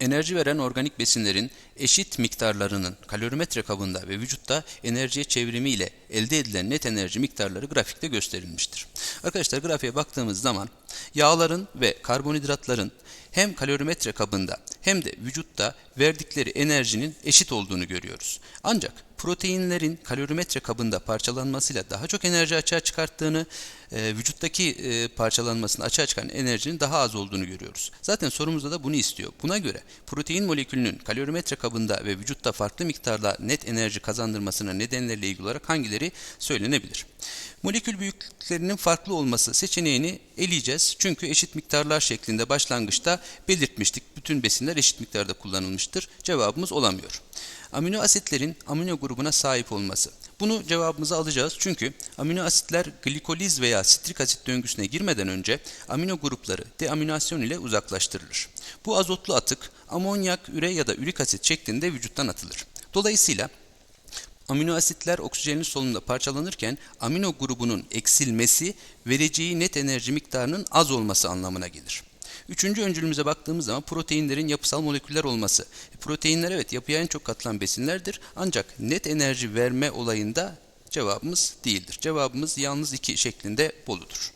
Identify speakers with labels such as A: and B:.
A: Enerji veren organik besinlerin eşit miktarlarının kalorimetre kabında ve vücutta enerjiye çevrimi ile elde edilen net enerji miktarları grafikte gösterilmiştir. Arkadaşlar grafiğe baktığımız zaman yağların ve karbonhidratların hem kalorimetre kabında hem de vücutta verdikleri enerjinin eşit olduğunu görüyoruz. Ancak proteinlerin kalorimetre kabında parçalanmasıyla daha çok enerji açığa çıkarttığını, e, vücuttaki e, parçalanmasını açığa çıkan enerjinin daha az olduğunu görüyoruz. Zaten sorumuzda da bunu istiyor. Buna göre protein molekülünün kalorimetre kabında ve vücutta farklı miktarda net enerji kazandırmasına nedenlerle ilgili olarak hangileri söylenebilir? Molekül büyüklüklerinin farklı olması seçeneğini eleyeceğiz. Çünkü eşit miktarlar şeklinde başlangıçta belirtmiştik. Bütün besinler eşit miktarda kullanılmıştır. Cevabımız olamıyor. Amino asitlerin amino grubuna sahip olması. Bunu cevabımıza alacağız çünkü amino asitler glikoliz veya sitrik asit döngüsüne girmeden önce amino grupları deaminasyon ile uzaklaştırılır. Bu azotlu atık amonyak, üre ya da ürik asit şeklinde vücuttan atılır. Dolayısıyla Amino asitler oksijenin solunumda parçalanırken amino grubunun eksilmesi vereceği net enerji miktarının az olması anlamına gelir. Üçüncü öncülümüze baktığımız zaman proteinlerin yapısal moleküller olması. Proteinler evet yapıya en çok katılan besinlerdir ancak net enerji verme olayında cevabımız değildir. Cevabımız yalnız iki şeklinde boludur.